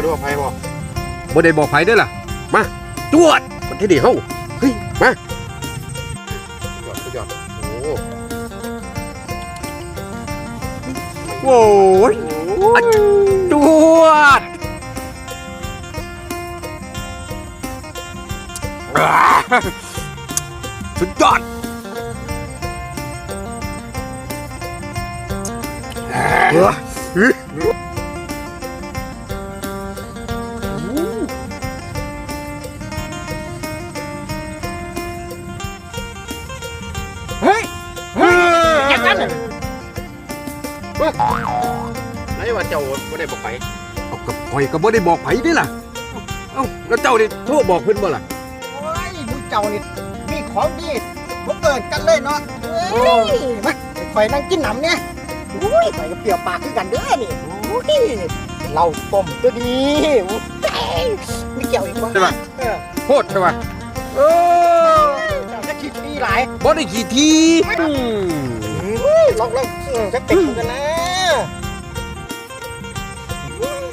ก็ดูว่าไผบ่บ่ได้บอกไผเด้อล่ะ มาจวดมันที่ดีเฮาเฮ้ย มาสุดยอดสุดยอดโอ้โว้ยอะจวดอ่าสุดยอดเออ อย่างนั้นน่ะไหนว่าเจ้าบ่ได้บอกไผเอากับข่อยก็บ่ได้บอกไผเด้อล่ะ เอ้าแล้วเจ้านี่โทรบอกเพิ่นบ่ล่ะ โอ้ยมูเจ้านี่มีของดีผมเกิดกันเลยเนาะเฮ้ยมาคอยนั่งกินหนำเนี่ยอุ้ยคอยก็เปรี้ยวปากคือกันเด้อนี่อุ้ยเราต้มตัวดีอุ้ยไม่เกี่ยวอีกวะใช่ปะ เออโคตรใช่ป่ะเออเจ้าจะคิดดีหลายบ่ได้กี่ทีอืม จะติดเหมือนกันนะ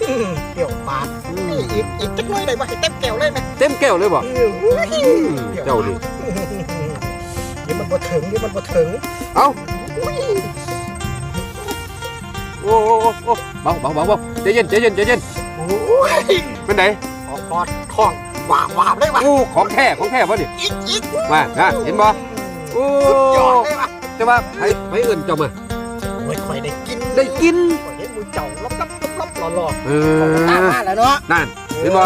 อืมเปรี้ยวปากนี่อีกอีกจักหน่อยได้ไหมให้เต็มแก้วเลยไหมเต็มแก้วเลยบ่เอออุ้ยอืมเจ้าดิเดี๋ยวมันบ่ถึงเดี๋ยวมันบ่ถึงเอ้าอุ้ยโอ้โอ้โอ้โอ้เบาเบาเบาเบาใจเย็นใจเย็นใจเย็นโอ้ยเป็นไหนออกกอดท้องหวาบหวาบเลยว่ะโอ้ของแท้ของแท้บ่ดิอีกอีกมานะเห็นบ่โอ้สุดยอดเลยว่ะแต่ว่าไผไผเอิ้นเจ้ามา โอ้ยข่อยได้กินได้กินข่อยเห็นมือเจ้าล็อบล็อบล็อบล็อบหล่อหล่อเอๆตามอมาแล้วเนาะนั่นเห็นบ่